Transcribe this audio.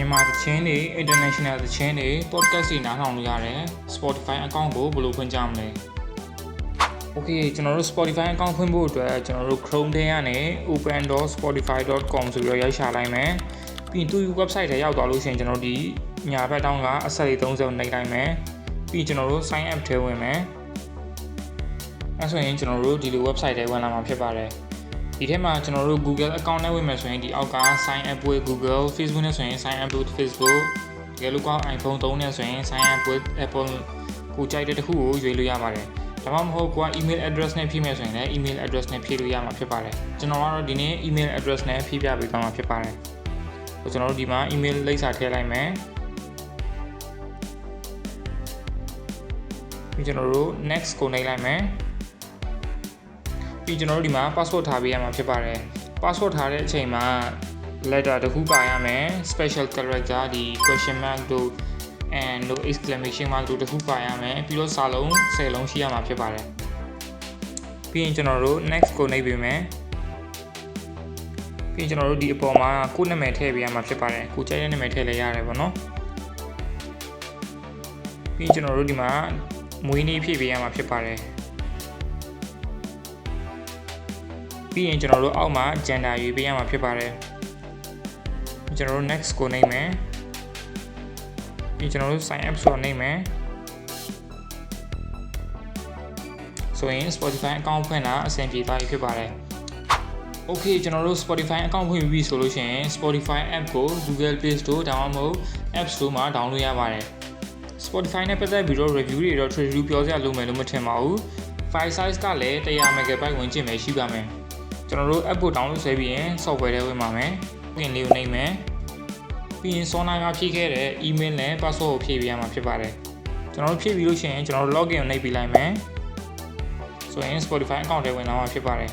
မြန်မာသချင်းတွေ international သချင်းတွေ podcast တွေနားထောင်လို့ရတယ် Spotify account ကိုဘယ်လိုဖွင့်ကြမလဲ Okay ကျွန်တော်တို့ Spotify account ဖွင့်ဖို့အတွက်ကျွန်တော်တို့ Chrome ထဲကနေ open.spotify.com ဆိုပြီးတော့ရိုက်ရှာလိုက်မယ်ပြီးရင်သူ့ website ထဲရောက်သွားလို့ရှိရင်ကျွန်တော်တို့ဒီညာဘက်တောင်းကအဆက်လေး30နှိပ်လိုက်မယ်ပြီးရင်ကျွန်တော်တို့ sign up ထဲဝင်မယ်အဲဆိုရင်ကျွန်တော်တို့ဒီလို website ထဲဝင်လာမှာဖြစ်ပါတယ် ဒီထဲမှာကျွန်တော်တို့ Google account နဲ့ဝင်မယ်ဆိုရင်ဒီအောက်က sign up with Google Facebook နဲ့ဆိုရင် sign up with Facebook တကယ်လို့ကောင်း iPhone 3နဲ့ဆိုရင် sign up with Apple ကိုကြိုက်တဲ့တစ်ခုကိုရွေးလို့ရပါတယ်ဒါမှမဟုတ်ကိုက email address နဲ့ဖြည့်မယ်ဆိုရင်လည်း email address နဲ့ဖြည့်လို့ရမှာဖြစ်ပါတယ်ကျွန်တော်ကတော့ဒီနေ့ email address နဲ့ဖြည့်ပြပေးသွားမှာဖြစ်ပါတယ်ကျွန်တော်တို့ဒီမှာ email လိပ်စာထည့်လိုက်မယ်ပြီးကျွန်တော်တို့ next ကိုနှိပ်လိုက်မယ် ပြီးကျွန်တော်တို့ဒီမှာ password ထားပေးရမှာဖြစ်ပါတယ် password ထားတဲ့အချိန်မှာ letter တစ်ခုပါရမယ် special character ဒီ question mark တို့ and တို့ exclamation mark တို့တစ်ခုပါရမယ်ပြီးတော့စာလုံး10လုံးရှိရမှာဖြစ်ပါတယ်ပြီးရင်ကျွန်တော်တို့ next ကိုနှိပ်ပေးမယ်ပြီးရင်ကျွန်တော်တို့ဒီအပေါ်မှာကိုယ့်နာမည်ထည့်ပေးရမှာဖြစ်ပါတယ်ကိုကြိုက်တဲ့နာမည်ထည့်လဲရတယ်ပေါ့နော်ပြီးရင်ကျွန်တော်တို့ဒီမှာမွေးနေ့ဖြည့်ပေးရမှာဖြစ်ပါတယ် ပြီးရင်ကျွန်တော်တို့အောက်မှာ gender ရွေးပေးရမှာဖြစ်ပါတယ်ကျွန်တော်တို့ next ကိုနှိပ်မယ်ပြီးကျွန်တော်တို့ sign up ဆိုတော့နှိပ်မယ်ဆိုရင် Spotify account ဖွင့်တာအဆင်ပြေသွားပြီဖြစ်ပါတယ် Okay ကျွန်တော်တို့ Spotify account ဖွင့်ပြီးပြီဆိုလို့ရှိရင် Spotify app ကို Google Play Store ဒါမှမဟုတ် App Store မှာ download ရပါတယ် Spotify နဲ့ပတ်သက်ပြီးတော့ review တွေတော့ review ပြောစရာလိုမယ်လို့မထင်ပါဘူး file size ကလည်း100 MB ဝင်ကျင်ပဲရှိပါမယ် ကျွန်တော်တို့ app ကို download ဆွဲပြီးရင် software ထဲဝင်ပါမယ်ပြင်လေးကိုနှိပ်မယ်ပြီးရင် Sona မှာဖြည့်ခဲ့တဲ့ email နဲ့ password ကိုဖြည့်ပေးရမှာဖြစ်ပါတယ်ကျွန်တော်တို့ဖြည့်ပြီးလို့ရှိရင်ကျွန်တော်တို့ login ကိုနှိပ်ပြီးလိုက်မယ်ဆိုရင် Spotify account ထဲဝင်လာမှာဖြစ်ပါတယ်